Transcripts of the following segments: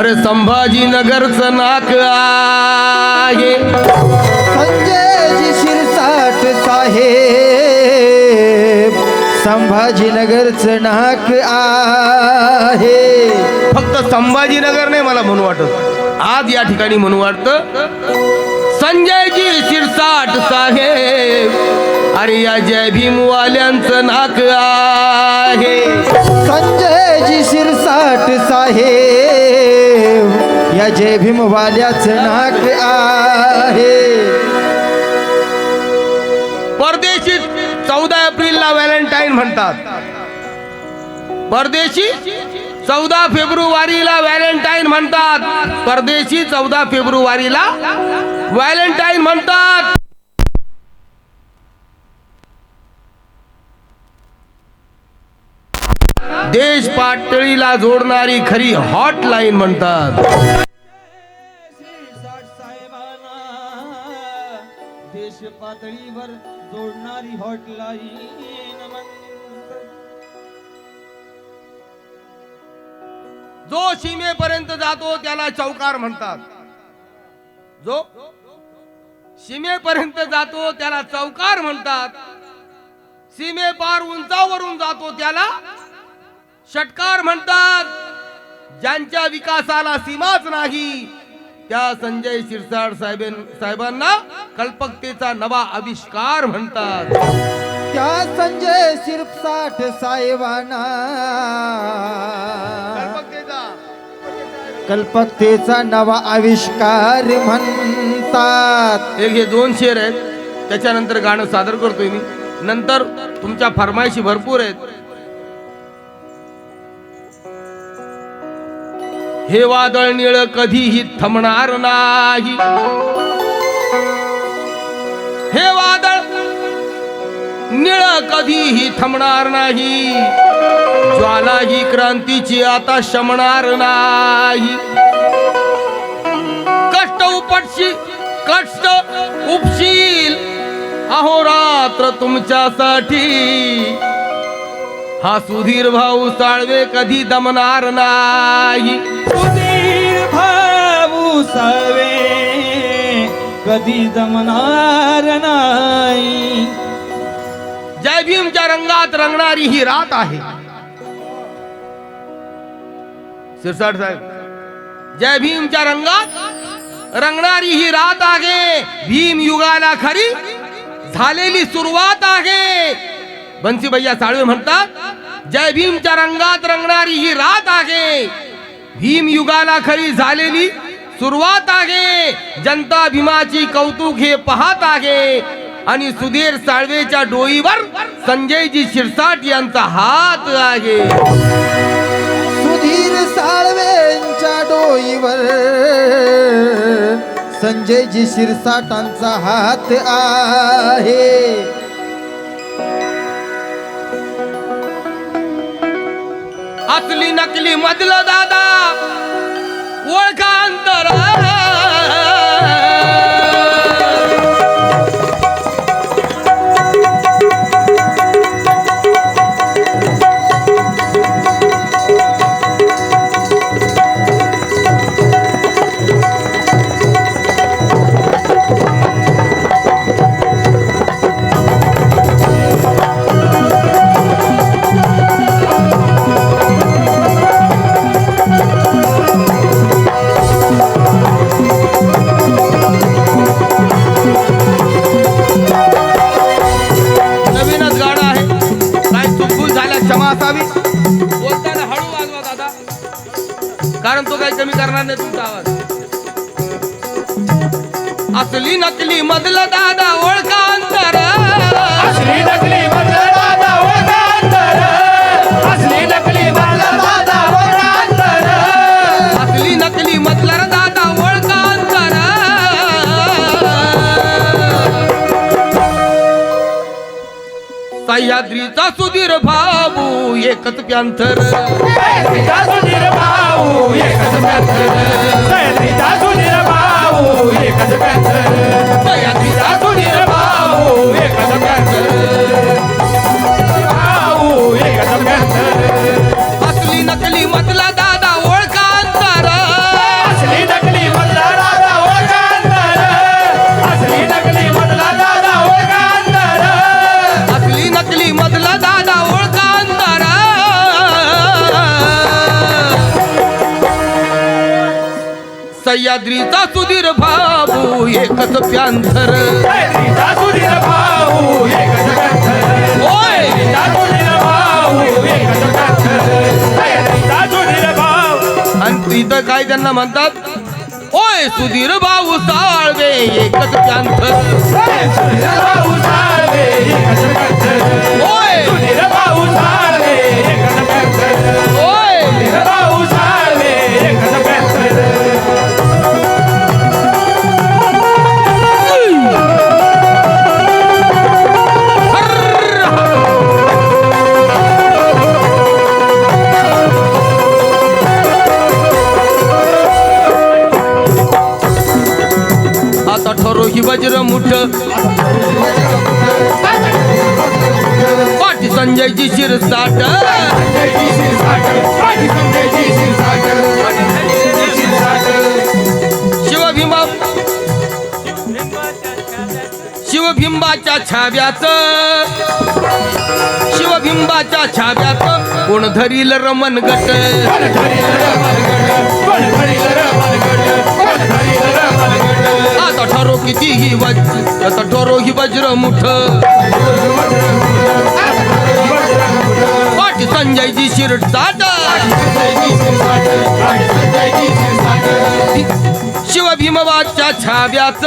अरे संभाजीनगरचं नाक आहे. संजयजी शिरसाट साहेब संभाजीनगरचं नाक आहे. फक्त संभाजीनगर नाही मला म्हणू वाटत. आज या ठिकाणी म्हणू वाटतं संजयजी शिरसाट साहेब अरे या जय भीमवाल्यांचं नाक आहे. संजयजी शिरसाट साहेब या जय भीमवाल्याचं नाक आहे. परदेशी चौदा एप्रिलला व्हॅलेंटाईन म्हणतात. परदेशी चौदा फेब्रुवारीला व्हॅलेंटाईन म्हणतात. परदेशी चौदा फेब्रुवारीला व्हॅलेंटाईन म्हणतात. देश पातळीला जोडणारी खरी हॉटलाईन म्हणतात. पातळीवर जोडणारी हॉटलाईन जो सीमेपर्यंत जातो त्याला चौकार म्हणतात. जो सीमेपर्यंत जातो त्याला चौकार म्हणतात. सीमे पार उंचावरून जातो त्याला षटकार म्हणतात. ज्यांच्या विकासाला सीमाच नाही त्या संजय शिरसाट साहेब साहेबांना कल्पकतेचा नवा आविष्कार म्हणतात. त्या संजय शिरसाट साहेबांना कल्पकतेचा. कल्पकतेचा नवा आविष्कार म्हणतात. एक हे दोन शेर आहेत. त्याच्यानंतर गाणं सादर करतोय मी. नंतर तुमच्या फरमाईशी भरपूर आहेत. हे वादळ निळ कधीही थांबणार नाही. हे वादळ निळ कधीही थांबणार नाही. ज्वाला ही क्रांतीची आता शमणार नाही. कष्ट उपटशी कष्ट उपशील अहोरात्र तुमच्यासाठी. हा सुधीर भाऊ साळवे कधी दमणार नाही. सुधीर भाऊ साळवे कधी जमणार नाही. जय भीमच्या रंगात रंगणारी ही रात आहे. शिरसाट साहेब जय भीमच्या रंगात रंगणारी ही रात आहे. भीम युगाला खरी झालेली सुरुवात आहे. बन्सी भैया साळवे म्हणतात जय भीमच्या रंगात रंगणारी ही रात आहे. भीम युगाला खरी झालेली सुरुवात आहे. जनता भीमाची कौतुक हे पाहत आहे. आणि सुधीर साळवेच्या डोईवर संजयजी शिरसाट यांचा हात आहे. सुधीर साळवेंच्या डोईवर संजयजी शिरसाटांचा हात आहे. असली नकली मधलं दादा. ओळखा अंतर. क्षमा असावी. बोलताना हळू वाजवा दादा. कारण तो काही कमी करणार नाही तुमचा आवाज. असली नकली मधलं दादा ओळखा अंतर. असली नकली सह्याद्रीचा सुधीर भाऊ एकच प्यांथर. सुधीर भाऊ एकच प्यांथर. सह्याद्रीचा सुधीर भाऊ एकच प्यांथर. सह्याद्रीचा सुधीर भाऊ एकच प्यांथर सुधीर भाऊ आणि काय त्यांना म्हणतात? ओय सुधीर भाऊ साळवे एकच प्यांथर वज्र मुठ. पाठी संजयची शिरसाट संजयजी शिरसाट माझी संजयजी शिरसाट माझी संजयजी शिरसाट शिवभीमा शिवबिंबाच्या छाव्यात शिवबिंबाच्या छाव्यात कोण धरील रमन गट कोण धरील रमन गट. किती ही वज्र ही वज्र मुठ. पाठी संजयची शिरसाट. साठ शिरसाट माझी संजयजी शिवभीमवाच्या छाव्यात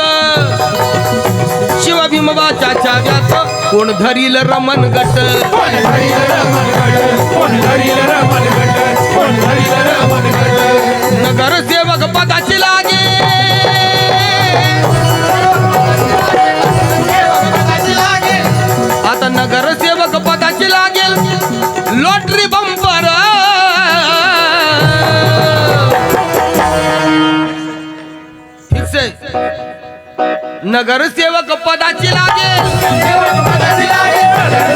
शिवभीमवाच्या कोण धरील रमन गट? नगर सेवक पदाची मनगट लॉटरी बंपर. ठीक नगरसेवक पदाची लागेल सेवक पदाची लागे.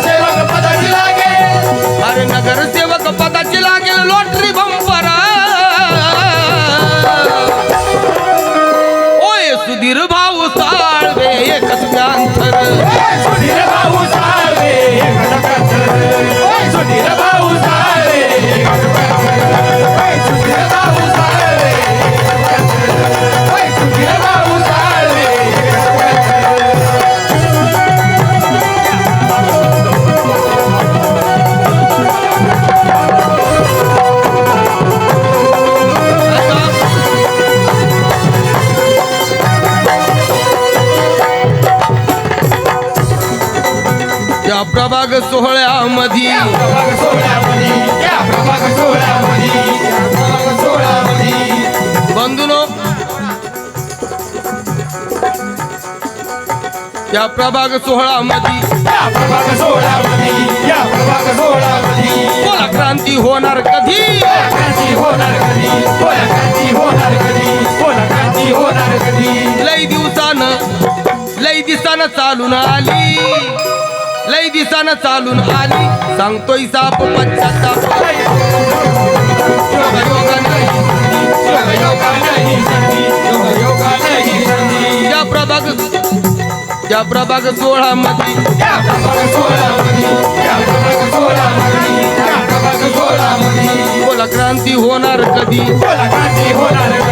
सेवक पदाची लागे अरे नगरसेवक पदाची लागेल लॉटरी बंपर. प्रभाग सोहळ्यामध्ये बंधुनो या प्रभाग सोहळ्यामध्ये या प्रभाग सोहळ्यामध्ये बोला क्रांती होणार कधी? क्रांती होणार कधी? बोला क्रांती होणार कधी? बोला क्रांती होणार कधी? लई दिवसानं लई दिसानं चालून आली. लई दिसान चालून आली. सांगतोय साप पश्चाताप. त्या प्रभाग या प्रभाग या प्रभाग सोळा मध्ये बोला क्रांती होणार कधी? बोला क्रांती होणार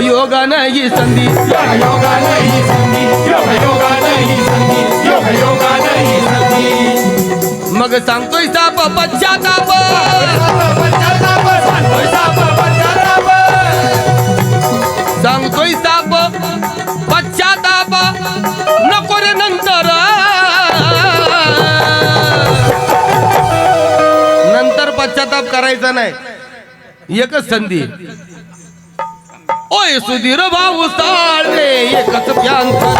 योगा योगा नाही संधी. योगा योगा नाही संधी संधी. मग सांगतोय साप पश्चाताप. सांगतोय साप पश्चाताप. नको रे नंतर. नंतर पश्चाताप करायचा नाही. एकच संधी. ओय सुधीर भाऊ साळवे एकच प्यांतर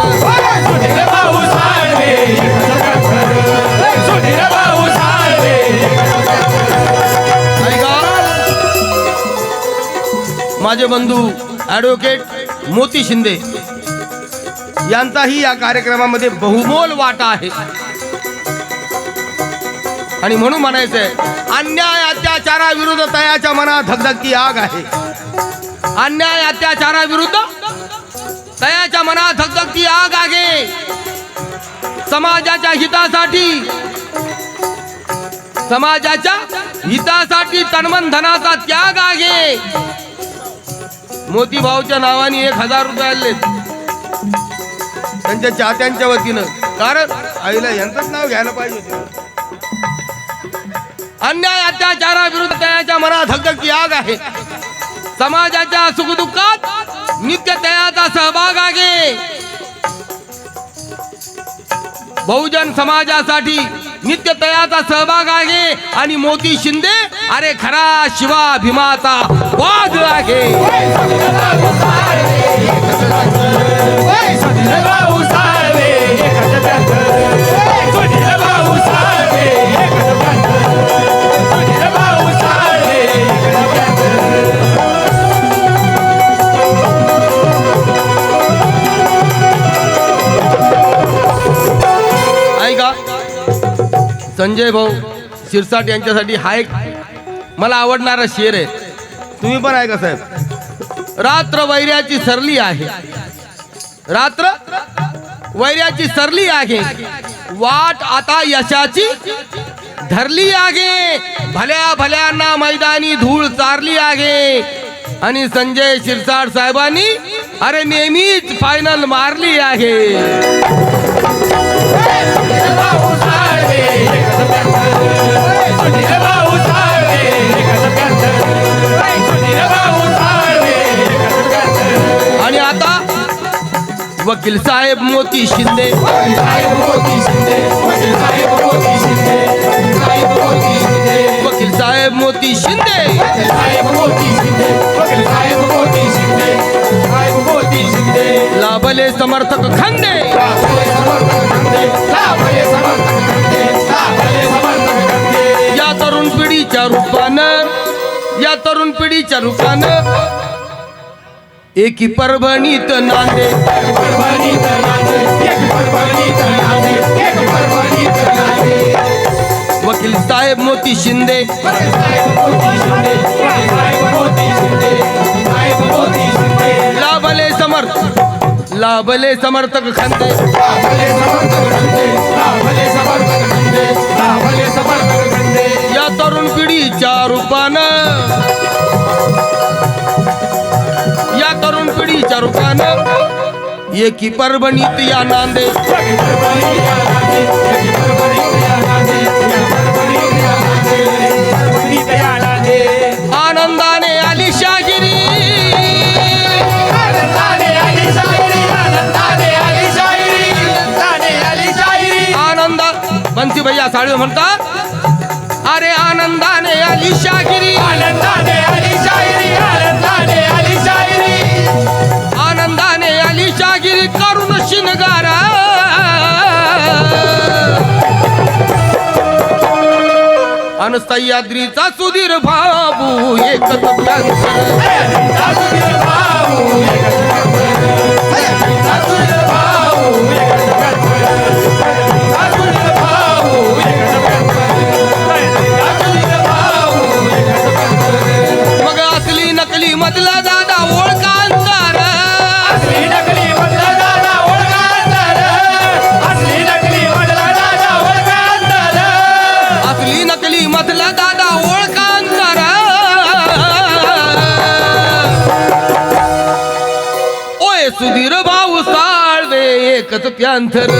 सुधीर भाऊ साळवे एकच सुधीर भाऊ साळवे माझे बंधू ॲडव्होकेट मोती शिंदे यांचाही या कार्यक्रमामध्ये बहुमोल वाटा आहे. आणि म्हणून म्हणायचंय अन्याय अत्याचाराविरुद्ध तयाच्या मनात धगधगती आग आहे. अन्याय अत्याचाराविरुद्ध तयाच्या मनात धगधगती आग आहे. समाजाच्या हितासाठी समाजाच्या हितासाठी तन्मनधनाचा त्याग आहे. मोती भाऊच्या नावाने एक हजार रुपये आले त्यांच्या चाहत्यांच्या वतीनं. कारण आईला यांचंच नाव घ्यायला पाहिजे होतं. अन्याय अत्याचाराविरुद्ध त्याच्या मनात धगधगती आग आहे. समाजाच्या सुखदुःखात नित्य त्याचा सहभाग आहे बहुजन समाजासाठी नित्य तयाचा सहभाग आहे आणि मोती शिंदे अरे खरा शिवा भीमाचा वाद आहे. संजय भाऊ शिरसाट यांच्यासाठी हा एक मला आवडणारा शेर आहे. तुम्ही पण ऐका साहेब. रात्र वैऱ्याची सरली आहे. रात्र वैऱ्याची सरली आहे. वाट आता यशाची धरली आहे. भल्या भल्यांना मैदानी धूळ चारली आहे. आणि संजय शिरसाट साहेबांनी अरे नेहमीच फायनल मारली आहे. वकील साहेब मोती शिंदे. शिंदे वकील साहेब मोती शिंदे. लाभले समर्थक खंदे या तरुण पिढीच्या रूपानं या तरुण पिढीच्या रूपानं एकी परभणीत नांदे. साहेब मोती शिंदे. लाभले समर्थ. लाभले समर्थक खंदे. या तरुण पिढीच्या रूपानं. या तरुण पिढीच्या रूपानं एकी परभणीत या नांदे. बंसी भैया साळवे म्हणतात अरे आनंदाने आली शागिरी आनंदाने आली शाहिरी आनंदाने आली शाहिरी आनंदाने आली शागिरी करून शिनगारा अनस्तयाद्रीचा सुधीर भाऊ एकच प्यांतर. सासुदीर भाऊ एकच प्यांथर